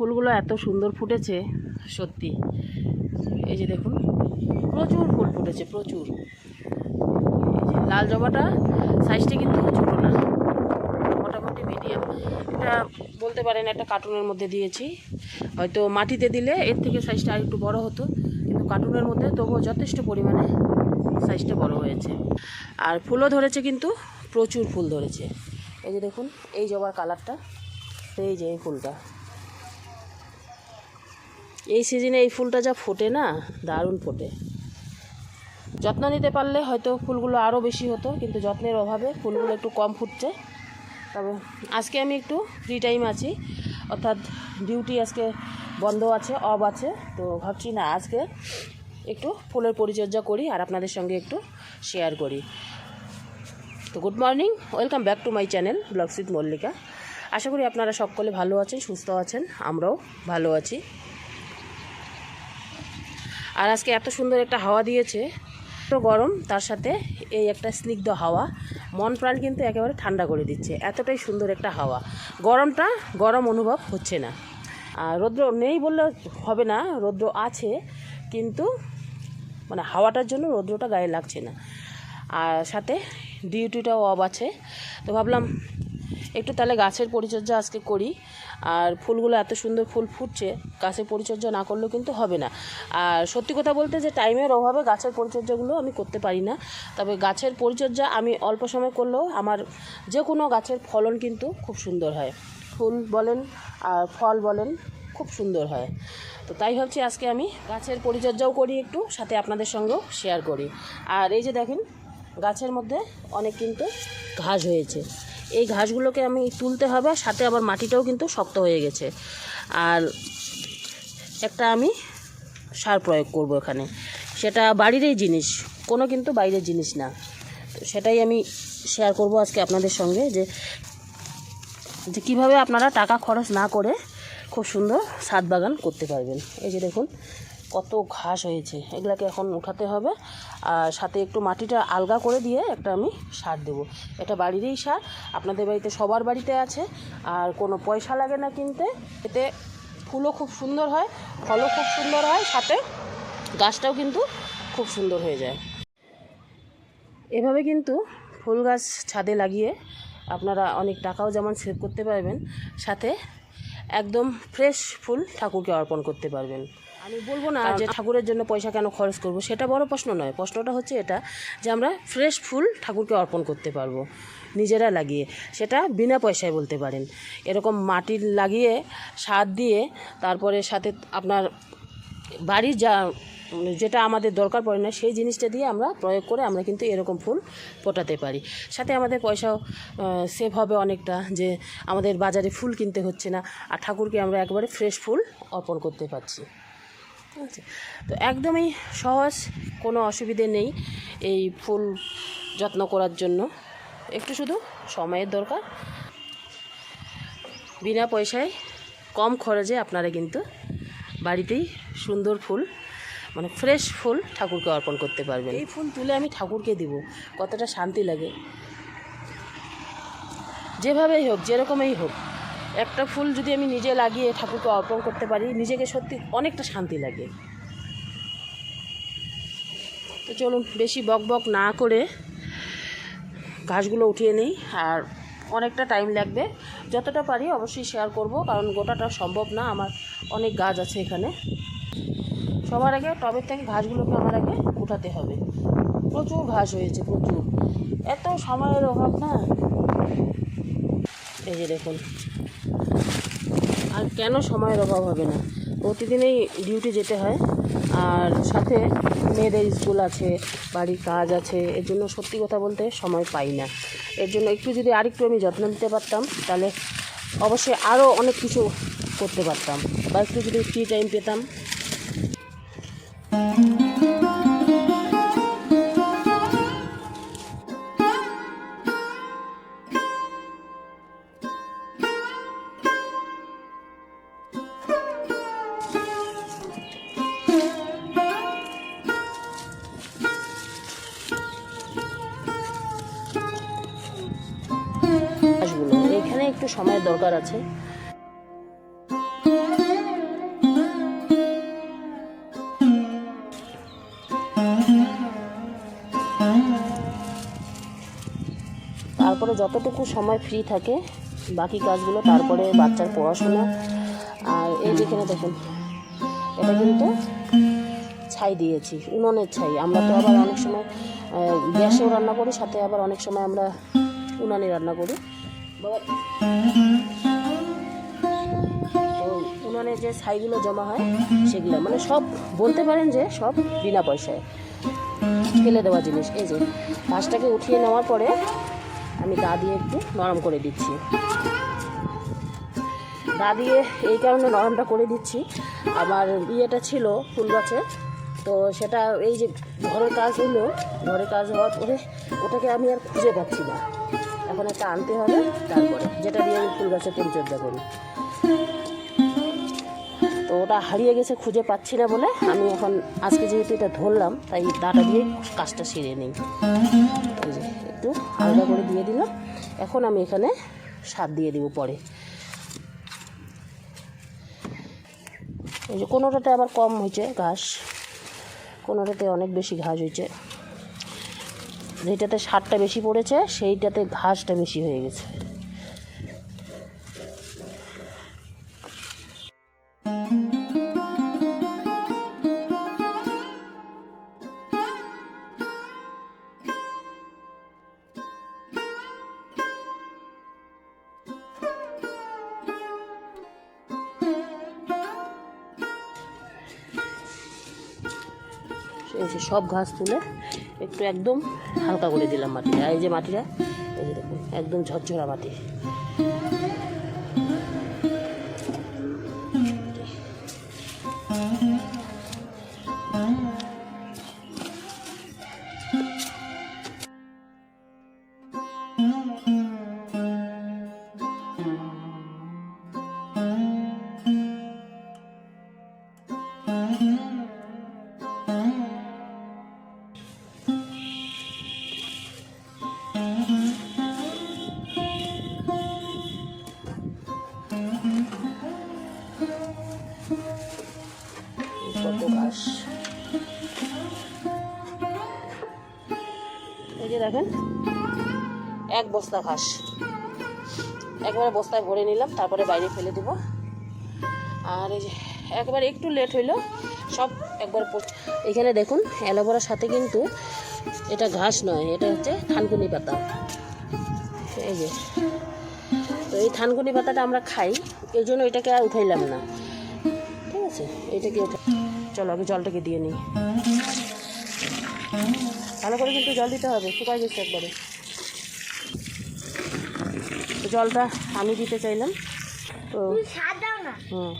ফুলগুলো এত সুন্দর ফুটেছে, সত্যি। এই যে দেখুন, প্রচুর ফুল ফুটেছে, প্রচুর। লাল জবাটা সাইজটা কিন্তু ছোটো না। মোটামুটি মিডিয়াম এটা বলতে পারেন একটা কার্টুনের মধ্যে দিয়েছি। হয়তো মাটিতে দিলে এর থেকে সাইজটা আর একটু বড় হতো, কিন্তু কার্টুনের মধ্যে তবুও যথেষ্ট পরিমাণে সাইজটা বড় হয়েছে। আর ফুলও ধরেছে কিন্তু, প্রচুর ফুল ধরেছে। এই যে দেখুন, এই জবার কালারটা এই যে এই ফুলটা। এই সিজনে এই ফুলটা যা ফোটে না, দারুণ ফোটে। যত্ন নিতে পারলে হয়তো ফুলগুলো আরও বেশি হতো, কিন্তু যত্নের অভাবে ফুলগুলো একটু কম ফুটছে। তবে আজকে আমি একটু ফ্রি টাইম আছি, অর্থাৎ ডিউটি আজকে বন্ধ আছে অফ আছে, তো ভাবছি না আজকে একটু ফুলের পরিচর্যা করি আর আপনাদের সঙ্গে একটু শেয়ার করি। তো good morning welcome back to my channel ব্লগসিট Mallika আশা করি আপনারা সকলে ভালো আছেন, সুস্থ আছেন, আমরাও ভালো আছি। আর আজকে এত সুন্দর একটা হাওয়া দিয়েছে তো গরম, তার সাথে এই একটা স্নিগ্ধ হাওয়া। মন প্রাণ কিন্তু একেবারে ঠান্ডা করে দিচ্ছে, এতটাই সুন্দর একটা হাওয়া। গরমটা গরম অনুভব হচ্ছে না। আর রৌদ্র নেই বললে হবে না, রৌদ্র আছে, কিন্তু মানে হাওয়াটার জন্য রৌদ্রটা গায়ে লাগছে না। আর সাথে ডিউটিটাও অফ আছে, তো ভাবলাম একটু তাহলে গাছের পরিচর্যা আজকে করি। আর ফুলগুলো এত সুন্দর ফুল ফুটছে, গাছের পরিচর্যা না করলেও কিন্তু হবে না। আর সত্যি কথা বলতে যে টাইমের অভাবে গাছের পরিচর্যাগুলো আমি করতে পারি না। তবে গাছের পরিচর্যা আমি অল্প সময় করলেও আমার যে কোনো গাছের ফলন কিন্তু খুব সুন্দর হয়। ফুল বলেন, আর ফল বলেন, খুব সুন্দর হয়। তো তাই ভাবছি আজকে আমি গাছের পরিচর্যাও করি একটু, সাথে আপনাদের সঙ্গেও শেয়ার করি। আর এই যে দেখেন, গাছের মধ্যে অনেক কিন্তু ঘাস হয়েছে। এই ঘাসগুলোকে আমি তুলতে হবে সাথে আবার মাটিটাও কিন্তু শক্ত হয়ে গেছে। আর একটা আমি সার প্রয়োগ করব এখানে। সেটা বাড়িরই জিনিস, কোনো কিন্তু বাইরের জিনিস না। তো সেটাই আমি শেয়ার করব আজকে আপনাদের সঙ্গে যে যে কীভাবে আপনারা টাকা খরচ না করে খুব সুন্দর ছাদ বাগান করতে পারবেন। এই যে দেখুন কত ঘাস হয়েছে। এগুলাকে এখন উঠাতে হবে আর সাথে একটু মাটিটা আলগা করে দিয়ে একটা আমি সার দেবো। এটা বাড়িরই সার, আপনাদের বাড়িতে সবার বাড়িতে আছে। আর কোনো পয়সা লাগে না কিনতে। এতে ফুলও খুব সুন্দর হয়, ফলও খুব সুন্দর হয়, সাথে গাছটাও কিন্তু খুব সুন্দর হয়ে যায়। এভাবে কিন্তু ফুল গাছ ছাদে লাগিয়ে আপনারা অনেক টাকাও যেমন সেভ করতে পারবেন, সাথে একদম ফ্রেশ ফুল ঠাকুরকে অর্পণ করতে পারবেন। আমি বলব না যে ঠাকুরের জন্য পয়সা কেন খরচ করব সেটা বড় প্রশ্ন নয়। প্রশ্নটা হচ্ছে এটা যে আমরা ফ্রেশ ফুল ঠাকুরকে অর্পণ করতে পারব নিজেরা লাগিয়ে। সেটা বিনা পয়সায় বলতে পারেন। এরকম মাটির লাগিয়ে সার দিয়ে তারপরে সাথে আপনার বাড়ির যা মানে যেটা আমাদের দরকার পড়ে না সেই জিনিসটা দিয়ে আমরা প্রয়োগ করে আমরা কিন্তু এরকম ফুল ফোটাতে পারি। সাথে আমাদের পয়সাও সেভ হবে অনেকটা যে আমাদের বাজারে ফুল কিনতে হচ্ছে না। আর ঠাকুরকে আমরা একবারে ফ্রেশ ফুল অর্পণ করতে পারছি। ঠিক আছে। তো একদমই সহজ, কোনো অসুবিধে নেই এই ফুল যত্ন করার জন্য। একটু শুধু সময়ের দরকার। বিনা পয়সায়, কম খরচে আপনারা কিন্তু বাড়িতেই সুন্দর ফুল মানে ফ্রেশ ফুল ঠাকুরকে অর্পণ করতে পারবেন। এই ফুল তুলে আমি ঠাকুরকে দিব, কতটা শান্তি লাগে। যেভাবেই হোক, যেরকমই হোক একটা ফুল যদি আমি নিজে লাগিয়ে ঠাকুরকে অর্পণ করতে পারি, নিজেকে সত্যি অনেকটা শান্তি লাগে। তো চলুন, বেশি বক বক না করে ঘাসগুলো উঠিয়ে নিই, আর অনেকটা টাইম লাগবে। যতটা পারি অবশ্যই শেয়ার করব, কারণ গোটাটা সম্ভব না, আমার অনেক গাছ আছে এখানে। সবার আগে টবের থেকে ঘাসগুলোকে আমার আগে উঠাতে হবে। প্রচুর ঘাস হয়েছে, প্রচুর। এত সময়ের অভাব না? এই যে দেখুন আর কেন সময়ের অভাব হবে না? প্রতিদিনেই ডিউটি যেতে হয়। আর সাথে মেয়েদের স্কুল আছে, বাড়ির কাজ আছে, এর জন্য সত্যি কথা বলতে সময় পাই না। এর জন্য একটু যদি আরেকটু আমি যত্ন নিতে পারতাম, তাহলে অবশ্যই আরও অনেক কিছু করতে পারতাম। বা একটু যদি ফ্রি টাইম পেতাম। একটু সময়ের দরকার আছে। তারপরে যতটুকু সময় ফ্রি থাকে, বাকি কাজগুলো তারপরে বাচ্চার পড়াশোনা। আর এই যেখানে দেখুন, এটা কিন্তু ছাই দিয়েছি, উনুনের ছাই। আমরা তো আবার অনেক সময় গ্যাসেও রান্না করি, সাথে আবার অনেক সময় আমরা উনানে রান্না করি। তো উনানে যে ছাইগুলো জমা হয়, সেগুলো মানে সব বলতে পারেন যে সব বিনা পয়সায়। ফেলে দেওয়া জিনিস। এই যে ঘাসটাকে উঠিয়ে নেওয়ার পরে আমি দা দিয়ে একটু নরম করে দিচ্ছি। দা দিয়ে এই কারণে নরমটা করে দিচ্ছি। আমার ইয়েটা ছিল ফুল গাছের তো সেটা এই যে ঘরের কাজ হলো ঘরের কাজ হওয়ার পরে ওটাকে আমি আর খুঁজে পাচ্ছি না। এখন একটা আনতে হবে, তারপরে যেটা দিয়ে আমি ফুল গাছের পরিচর্যা করি। তো ওটা হারিয়ে গেছে, খুঁজে পাচ্ছি না বলে আমি এখন আজকে যেহেতু এটা ধরলাম, তাই দাটা দিয়ে কাজটা সেরে নিই। একটু আলাদা করে দিয়ে দিলাম। এখন আমি এখানে সার দিয়ে দিব পরে। এই যে কোনোটাতে আবার কম হয়েছে ঘাস, কোনোটাতে অনেক বেশি ঘাস হয়েছে। যেটাতে সারটা বেশি পড়েছে সেইটাতে ঘাসটা বেশি হয়ে গেছে। সব ঘাস তুলে একটু একদম হালকা করে দিলাম মাটিটা। এই যে মাটিটা, এই যে দেখুন, একদম ঝরঝরা মাটি। এই এক বস্তা ঘাস। একবারে বস্তায় ভরে নিলাম, তারপরে বাইরে ফেলে দেবো। আর এই যে, একবার একটু লেট হইল, সব একবার এখানে দেখুন, অ্যালোভেরার সাথে কিন্তু এটা ঘাস নয়, এটা হচ্ছে থানকুনি পাতা। এই যে, তো এই থানকুনি পাতাটা আমরা খাই এই জন্য এটাকে আর উঠাইলাম না। ঠিক আছে এইটাকে উঠে চলো আগে জলটাকে দিয়ে নিই। ভালো করে কিন্তু জল দিতে হবে শুকাই গেছে একবারে। জলটা আমি দিতে চাইলাম তো হুম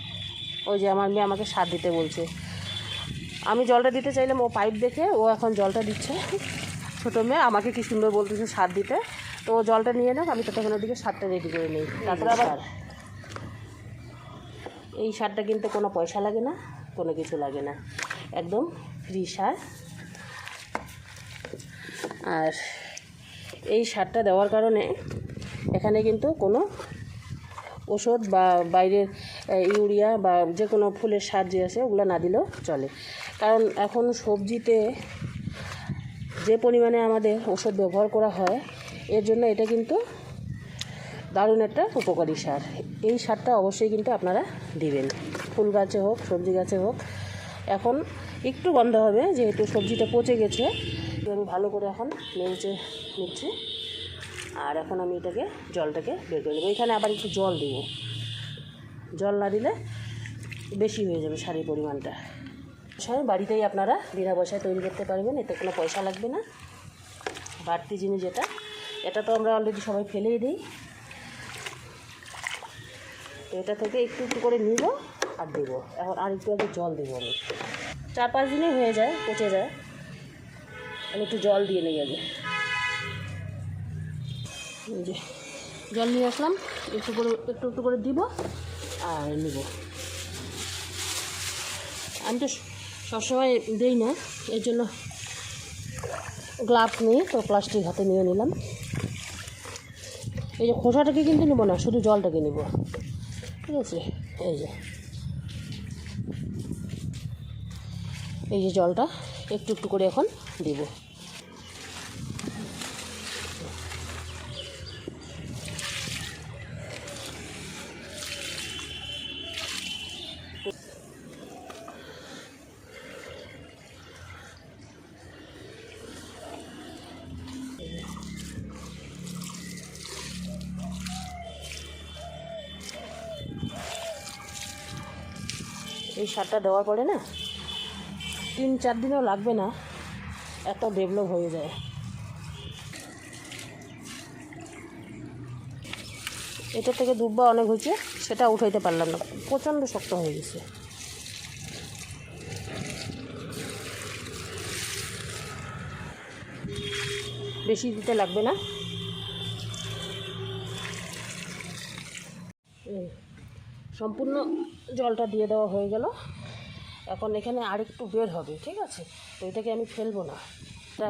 ওই যে আমার মেয়ে আমাকে সার দিতে বলছে। আমি জলটা দিতে চাইলাম ও পাইপ দেখে ও এখন জলটা দিচ্ছে। ছোটো মেয়ে আমাকে কি সুন্দর বলতেছে সার দিতে। তো ও জলটা নিয়ে নাও আমি ততক্ষণ ওদিকে সারটা রেডি করে নিই। তারপরে আবার এই সারটা কিনতে কোনো পয়সা লাগে না কোনো কিছু লাগে না। একদম ফ্রি সার। আর এই সারটা দেওয়ার কারণে এখানে কিন্তু কোনো ওষুধ বা বাইরের ইউরিয়া বা যে কোনো ফুলের সার যে আছে ওগুলো না দিলেও চলে। কারণ এখন সবজিতে যে পরিমাণে আমাদের ওষুধ ব্যবহার করা হয়, এর জন্য এটা কিন্তু দারুণ একটা উপকারী সার। এই সারটা অবশ্যই কিন্তু আপনারা দিবেন। ফুল গাছে হোক, সবজি গাছে হোক। এখন একটু গন্ধ হবে, যেহেতু সবজিটা পচে গেছে। আমি ভালো করে এখন নেড়েচে নিচ্ছি। আর এখন আমি এটাকে, জলটাকে বের করে দেবো। এখানে আবার একটু জল দেব। জল না দিলে বেশি হয়ে যাবে সারের পরিমাণটা। সার বাড়িতেই আপনারা বিনা পয়সায় তৈরি করতে পারবেন, এতে কোনো পয়সা লাগবে না। বাড়তি জিনিস এটা। এটা তো আমরা অলরেডি সবাই ফেলেই দিই। তো এটা থেকে একটু একটু করে নিব আর দেবো। এখন আর একটু আগে জল দেবো আমি। চার পাঁচ দিনে হয়ে যায়, পচে যায়। আমি একটু জল দিয়ে নিই আগে। এই যে জল নিয়ে আসলাম, একটু করে, একটু একটু করে দিব আর নিব। আমি তো সবসময় দিই না, এর জন্য গ্লাভস নিই তো প্লাস্টিক হাতে নিয়ে নিলাম। এই যে খোসাটাকে কিন্তু নেব না, শুধু জলটাকে নেব। ঠিক আছে? এই যে। এই যে জলটা, একটু একটু করে এখন দেব। এই সারটা দেওয়ার পরে না, তিন চার দিনও লাগবে না, এত ডেভেলপ হয়ে যায়। এটা থেকে দুব্বা অনেক হয়েছে, সেটা উঠাইতে পারলাম না, প্রচণ্ড শক্ত হয়ে গেছে। বেশি দিতে লাগবে না। সম্পূর্ণ জলটা দিয়ে দেওয়া হয়ে গেল। এখন এখানে আরেকটু বের হবে, ঠিক আছে? তো এটাকে আমি ফেলব না। তা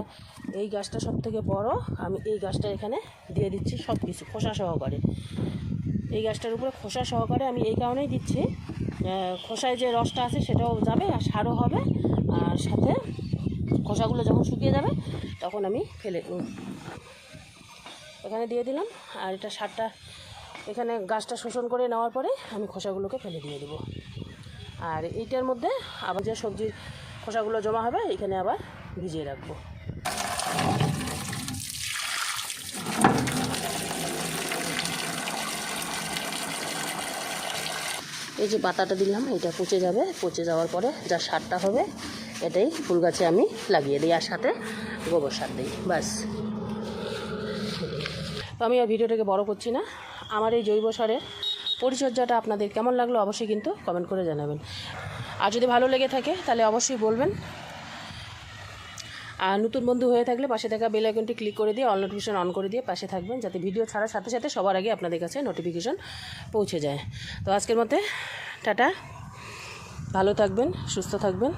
এই গাছটা সব থেকে বড়, আমি এই গাছটা এখানে দিয়ে দিচ্ছি সব কিছু খোসা সহকারে। এই গাছটার উপরে খোসা সহকারে আমি এই কারণেই দিচ্ছি খোসায় যে রসটা আছে সেটাও যাবে আর সারও হবে, আর সাথে খোসাগুলো যখন শুকিয়ে যাবে তখন আমি ফেলে এখানে দিয়ে দিলাম, আর এটা সারটা এখানে গাছটা শোষণ করে নেওয়ার পরে আমি খোসাগুলোকে ফেলে দিয়ে দেবো। আর এইটার মধ্যে আবার যে সবজির খোসাগুলো জমা হবে, এখানে আবার ভিজিয়ে রাখব। এই যে পাতাটা দিলাম, এটা পচে যাবে। পচে যাওয়ার পরে যা সারটা হবে, এটাই ফুল গাছে আমি লাগিয়ে দিই, আর সাথে গোবর সার দিই, ব্যাস। তো আমি আর ভিডিওটাকে বড় করছি না। আমার এই জৈব সারের পরিচর্যাটা আপনাদের কেমন লাগল অবশ্যই কিন্তু কমেন্ট করে জানাবেন। আর যদি ভালো লেগে থাকে, তাহলে অবশ্যই বলবেন। আর নতুন বন্ধু হয়ে থাকলে পাশে থাকা বেল আইকনটি ক্লিক করে দিয়ে অল নোটিফিকেশন অন করে দিয়ে পাশে থাকবেন, যাতে ভিডিও ছাড়ার সাথে সাথে সবার আগে আপনাদের কাছে নোটিফিকেশন পৌঁছে যায়। তো আজকের মতে, টাটা। ভালো থাকবেন, সুস্থ থাকবেন।